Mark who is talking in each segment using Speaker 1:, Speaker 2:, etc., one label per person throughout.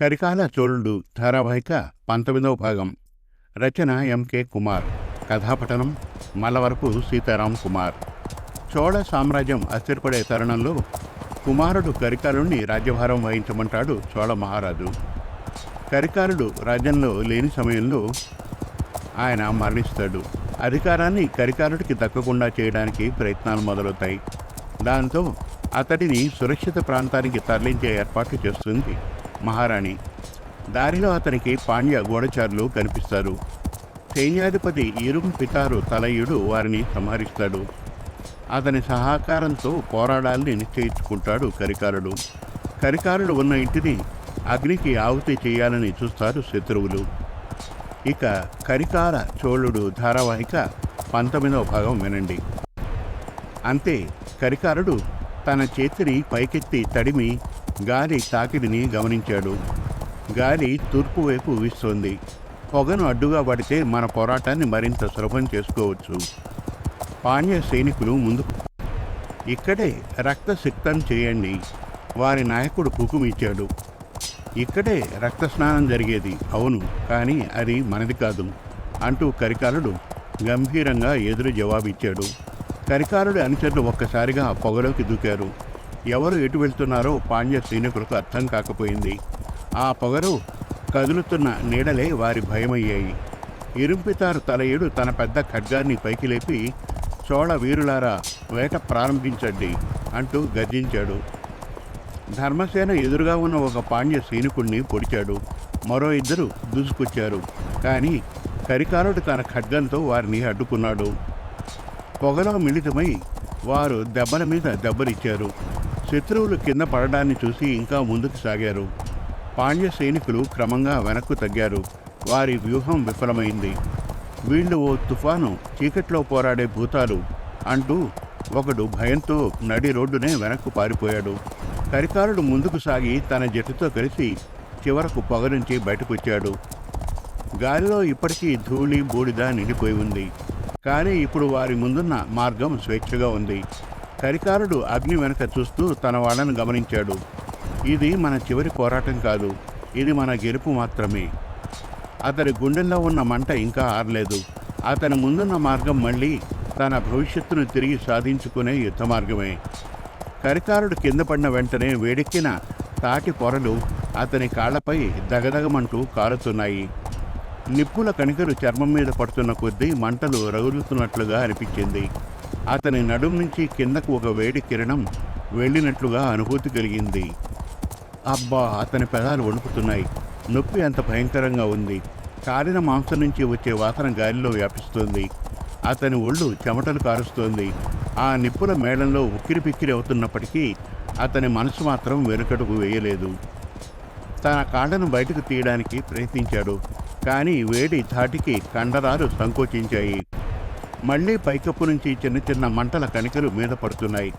Speaker 1: కరికాల చోళుడు ధారావాహిక పంతొమ్మిదవ భాగం. రచన ఎంకే కుమార్. కథాపఠనం మల్లవరపు సీతారాం కుమార్. చోళ సామ్రాజ్యం అస్థిరపడే తరుణంలో కుమారుడు కరికాలుని రాజ్యభారం వహించమంటాడు చోళ మహారాజు. కరికాలుడు రాజ్యంలో లేని సమయంలో ఆయన మరణిస్తాడు. అధికారాన్ని కరికాలుడికి దక్కకుండా చేయడానికి ప్రయత్నాలు మొదలవుతాయి. దాంతో అతడిని సురక్షిత ప్రాంతానికి తరలించే ఏర్పాట్లు చేస్తుంది. మహారాణి. దారిలో అతనికి పాండ్య గూఢచారులు కనిపిస్తారు. సైన్యాధిపతి ఇరుం పితారు తలయుడు వారిని సంహరిస్తాడు. అతని సహకారంతో పోరాడాలని నిశ్చయించుకుంటాడు కరికారుడు. కరికారుడు ఉన్న ఇంటిని అగ్నికి ఆహుతి చేయాలని చూస్తారు శత్రువులు. ఇక కరికార చోళుడు ధారావాహిక పంతొమ్మిదవ భాగం వినండి. అంతే కరికారుడు తన చేతిని పైకెత్తి తడిమి గాలి తాకిడిని గమనించాడు. గాలి తూర్పు వైపు వీస్తోంది. పొగను అడ్డుగా పడితే మన పోరాటాన్ని మరింత సులభం చేసుకోవచ్చు. పాండ్య సైనికులు ముందు ఇక్కడే రక్తసిక్తం చేయండి. వారి నాయకుడు కుకుమిచ్చాడు ఇక్కడే రక్తస్నానం జరిగేది. అవును కానీ అది మనది కాదు అంటూ కరికాలుడు గంభీరంగా ఎదురు జవాబిచ్చాడు. కరికాలుడి అనుచరులు ఒక్కసారిగా పొగలోకి దూకారు. ఎవరు ఎటు వెళ్తున్నారో పాండ్య సైనికులకు అర్థం కాకపోయింది. ఆ పొగరు కదులుతున్న నీడలే వారి భయమయ్యాయి. ఇరుంపితారు తలయుడు తన పెద్ద ఖడ్గాన్ని పైకి లేపి చోళ వీరులారా వేట ప్రారంభించండి అంటూ గర్జించాడు. ధర్మసేన ఎదురుగా ఉన్న ఒక పాండ్య సైనికుణ్ణి పొడిచాడు. మరో ఇద్దరు దూసుకొచ్చారు. కానీ కరికారుడు తన ఖడ్గంతో వారిని అడ్డుకున్నాడు. పొగలో మిళితమై వారు దెబ్బల మీద దెబ్బలిచ్చారు. శత్రువులు కింద పడడాన్ని చూసి ఇంకా ముందుకు సాగారు. పాండ్య సైనికులు క్రమంగా వెనక్కు తగ్గారు. వారి వ్యూహం విఫలమైంది. వీళ్ళు ఓ తుఫాను చీకట్లో పోరాడే భూతాలు అంటూ ఒకడు భయంతో నడి రోడ్డునే వెనక్కు పారిపోయాడు. కరికారుడు ముందుకు సాగి తన జట్టుతో కలిసి చివరకు పొగ నుంచి బయటకొచ్చాడు. గాలిలో ఇప్పటికీ ధూళి బూడిద నిండిపోయి ఉంది. కానీ ఇప్పుడు వారి ముందున్న మార్గం స్వేచ్ఛగా ఉంది. కరికారుడు అగ్ని వెనుక చూస్తూ తన వాళ్ళను గమనించాడు. ఇది మన చివరి పోరాటం కాదు. ఇది మన గెలుపు మాత్రమే. అతని గుండెల్లో ఉన్న మంట ఇంకా ఆరలేదు. అతని ముందున్న మార్గం మళ్ళీ తన భవిష్యత్తును తిరిగి సాధించుకునే యుద్ధ మార్గమే. కరికారుడు కింద పడిన వెంటనే వేడెక్కిన తాటి పొరలు అతని కాళ్ళపై దగదగమంటూ కారుతున్నాయి. నిప్పుల కణికలు చర్మం మీద పడుతున్న కొద్దీ మంటలు రగులుతున్నట్లుగా అనిపించింది. అతని నడుం నుంచి కిందకు ఒక వేడి కిరణం వెళ్ళినట్లుగా అనుభూతి కలిగింది. అబ్బా అతని పెదాలు వణుకుతున్నాయి. నొప్పి అంత భయంకరంగా ఉంది. కాలిన మాంసం నుంచి వచ్చే వాసన గాలిలో వ్యాపిస్తోంది. అతని ఒళ్ళు చెమటలు కారుస్తోంది. ఆ నిప్పుల మేళంలో ఉక్కిరి పిక్కిరి అవుతున్నప్పటికీ అతని మనసు మాత్రం వెనుకడుగు వేయలేదు. తన కాళ్ళను బయటకు తీయడానికి ప్రయత్నించాడు. కానీ వేడి ధాటికి కండరాలు సంకోచించాయి. మళ్ళీ పైకప్పు నుంచి చిన్న చిన్న మంటల కణికలు మీద పడుతున్నాయి.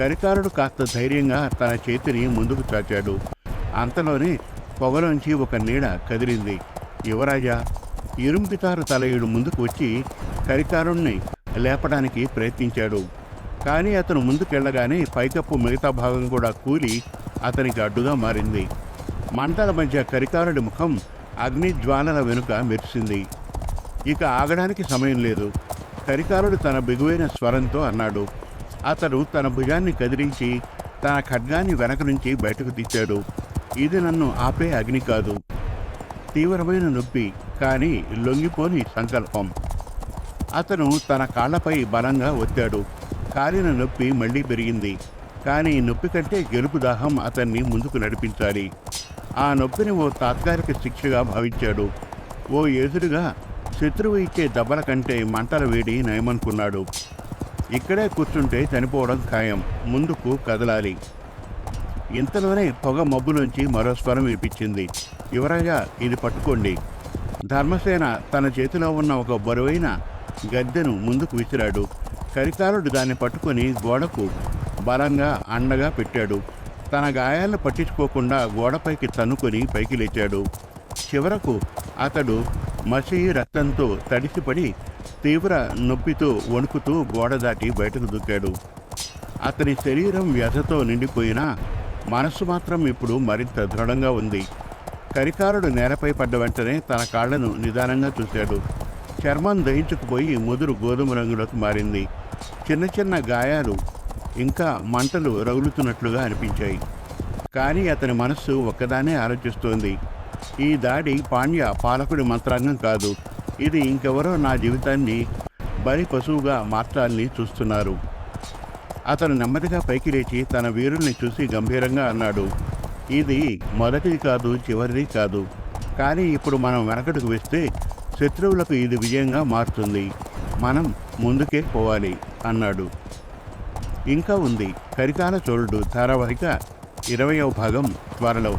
Speaker 1: కరికారుడు కాస్త ధైర్యంగా తన చేతిని ముందుకు చాచాడు. అంతలోనే పొగలోంచి ఒక నీడ కదిలింది. యువరాజా ఇరుంపితారు తలయుడు ముందుకు వచ్చి కరికారుణ్ణి లేపడానికి ప్రయత్నించాడు. కానీ అతను ముందుకెళ్ళగానే పైకప్పు మిగతా భాగం కూడా కూలి అతనికి అడ్డుగా మారింది. మంటల మధ్య కరికారుడి ముఖం అగ్ని జ్వాలల వెనుక మెరిసింది. ఇక ఆగడానికి సమయం లేదు. కరికారుడు తన బిగువైన స్వరంతో అన్నాడు అతడు తన భుజాన్ని కదిలించి తన ఖడ్గాన్ని వెనక నుంచి బయటకు తీశాడు. ఇది నన్ను ఆపే అగ్ని కాదు. తీవ్రమైన నొప్పి కానీ లొంగిపోని సంకల్పం. అతను తన కాళ్ళపై బలంగా ఒత్తాడు. కాలిన నొప్పి మళ్ళీ పెరిగింది. కానీ నొప్పి కంటే గెలుపు దాహం అతన్ని ముందుకు నడిపించాలి. ఆ నొప్పిని ఓ తాత్కాలిక శిక్షగా భావించాడు. ఓ ఎదురుగా శత్రువు ఇచ్చే దెబ్బల కంటే మంటల వేడి నయమనుకున్నాడు. ఇక్కడే కూర్చుంటే చనిపోవడం ఖాయం. ముందుకు కదలాలి. ఇంతలోనే పొగ మబ్బులోంచి మరో స్వరం వినిపించింది. యువరాజా ఇది పట్టుకోండి. ధర్మసేన తన చేతిలో ఉన్న ఒక బరువైన గద్దెను ముందుకు విసిరాడు. కరికాలుడు దాన్ని పట్టుకొని గోడకు బలంగా అండగా పెట్టాడు. తన గాయాలను పట్టించుకోకుండా గోడపైకి తన్నుకొని పైకి లేచాడు. చివరకు అతడు మసీ రక్తంతో తడిసిపడి తీవ్ర నొప్పితో వణుకుతూ గోడ దాటి బయటకు దూకాడు. అతని శరీరం వ్యధతో నిండిపోయినా మనస్సు మాత్రం ఇప్పుడు మరింత దృఢంగా ఉంది. కరికారుడు నేలపై పడ్డ వెంటనే తన కాళ్ళను నిదానంగా చూశాడు. చర్మం దహించుకుపోయి ముదురు గోధుమ రంగులోకి మారింది. చిన్న చిన్న గాయాలు ఇంకా మంటలు రగులుతున్నట్లుగా అనిపించాయి. కానీ అతని మనస్సు ఒక్కదానే ఆలోచిస్తోంది. ఈ దాడి పాండ్య పాలకుడి మంత్రాంగం కాదు. ఇది ఇంకెవరో నా జీవితాన్ని బలి పశువుగా మార్చాలని చూస్తున్నారు. అతను నెమ్మదిగా పైకి లేచి తన వీరుల్ని చూసి గంభీరంగా అన్నాడు. ఇది మొదటిది కాదు చివరిది కాదు. కానీ ఇప్పుడు మనం వెనకడుగు వేస్తే శత్రువులకు ఇది విజయంగా మారుతుంది. మనం ముందుకే పోవాలి అన్నాడు. ఇంకా ఉంది. కరికాల చోళుడు ధారావాహిక ఇరవయవ భాగం త్వరలో.